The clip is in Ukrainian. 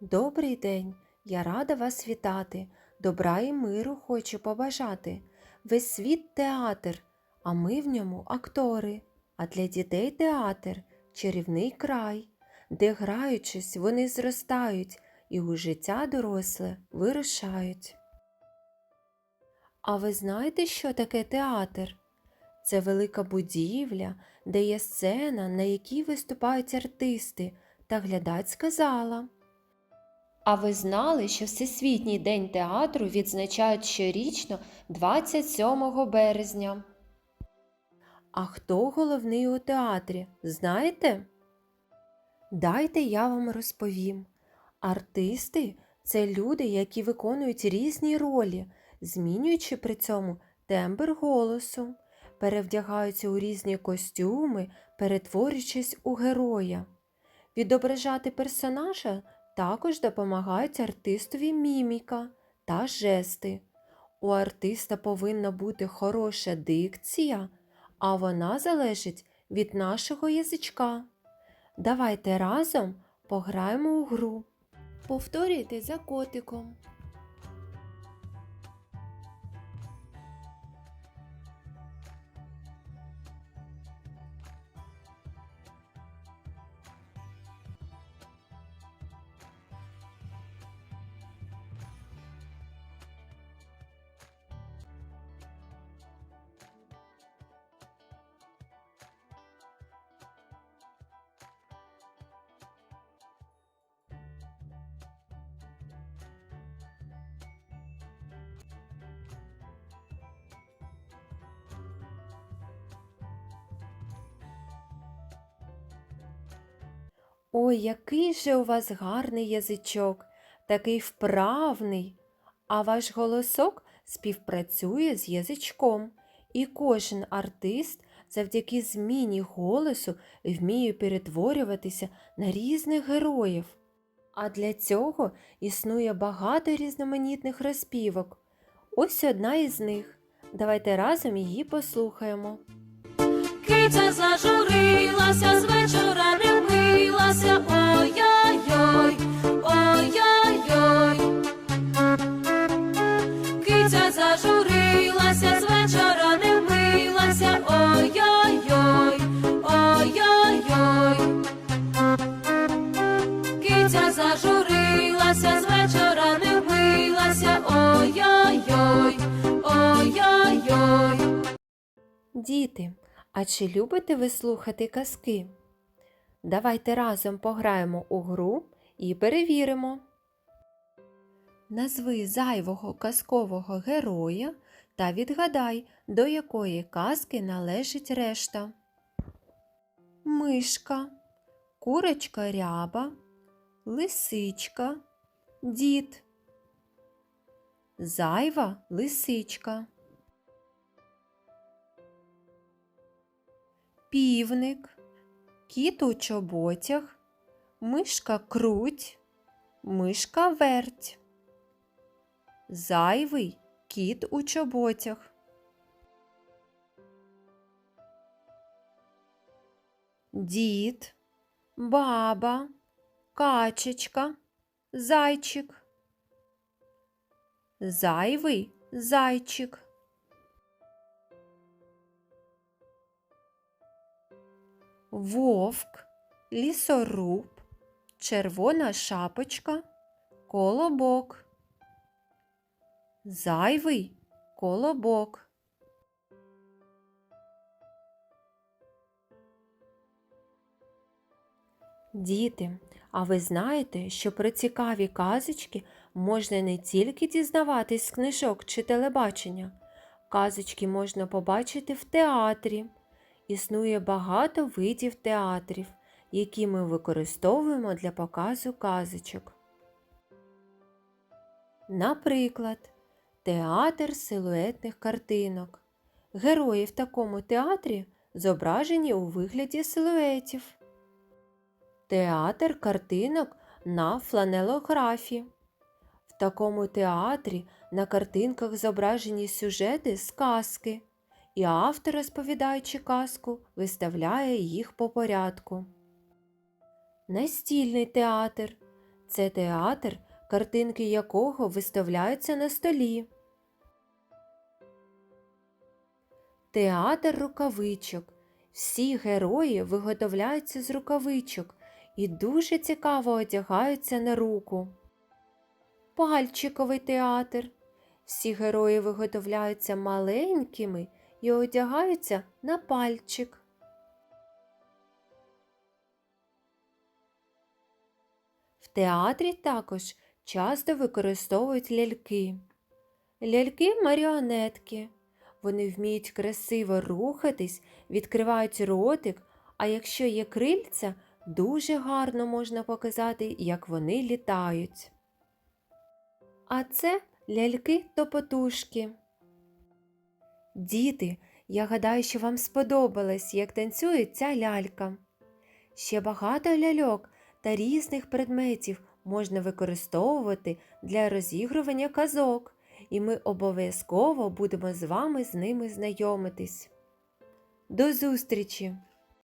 Добрий день! Я рада вас вітати. Добра і миру хочу побажати. Весь світ театр, а ми в ньому актори. А для дітей театр чарівний край, де граючись, вони зростають і у життя доросле вирушають. А ви знаєте, що таке театр? Це велика будівля, де є сцена, на якій виступають артисти, та глядацька зала. А ви знали, що Всесвітній день театру відзначають щорічно 27 березня? А хто головний у театрі, знаєте? Дайте я вам розповім. Артисти це люди, які виконують різні ролі, змінюючи при цьому тембр голосу, перевдягаються у різні костюми, перетворюючись у героя. Відображати персонажа також допомагають артистові міміка та жести. У артиста повинна бути хороша дикція, а вона залежить від нашого язичка. Давайте разом пограємо у гру. Повторюйте за котиком. Ой, який же у вас гарний язичок, такий вправний, а ваш голосок співпрацює з язичком, і кожен артист завдяки зміні голосу вміє перетворюватися на різних героїв. А для цього існує багато різноманітних розпівок. Ось одна із них. Давайте разом її послухаємо. Киця зажурилася, з вечора ой-ой-ой. Діти, а чи любите ви слухати казки? Давайте разом пограємо у гру і перевіримо. Назви зайвого казкового героя та відгадай, до якої казки належить решта. Мишка, курочка ряба, лисичка, дід. Зайва лисичка. Півник, кіт у чоботях, мишка круть, мишка верть. Зайвий кіт у чоботях. Дід, баба, качечка, зайчик. Зайвий зайчик. Вовк, лісоруб, червона шапочка, колобок. Зайвий колобок. Діти, а ви знаєте, що про цікаві казочки можна не тільки дізнаватись з книжок чи телебачення, казочки можна побачити в театрі. Існує багато видів театрів, які ми використовуємо для показу казочок. Наприклад, театр силуетних картинок. Герої в такому театрі зображені у вигляді силуетів. Театр картинок на фланелографі. В такому театрі на картинках зображені сюжети з казки і автор, розповідаючи казку, виставляє їх по порядку. Настільний театр Це театр, картинки якого виставляються на столі. Театр рукавичок. Всі герої виготовляються з рукавичок і дуже цікаво одягаються на руку. Пальчиковий театр. Всі герої виготовляються маленькими і одягаються на пальчик. В театрі також часто використовують ляльки. Ляльки маріонетки. Вони вміють красиво рухатись, відкривають ротик, а якщо є крильця, дуже гарно можна показати, як вони літають. А це ляльки-топотушки. Діти, я гадаю, що вам сподобалось, як танцює ця лялька. Ще багато ляльок та різних предметів можна використовувати для розігрування казок, і ми обов'язково будемо з вами з ними знайомитись. До зустрічі!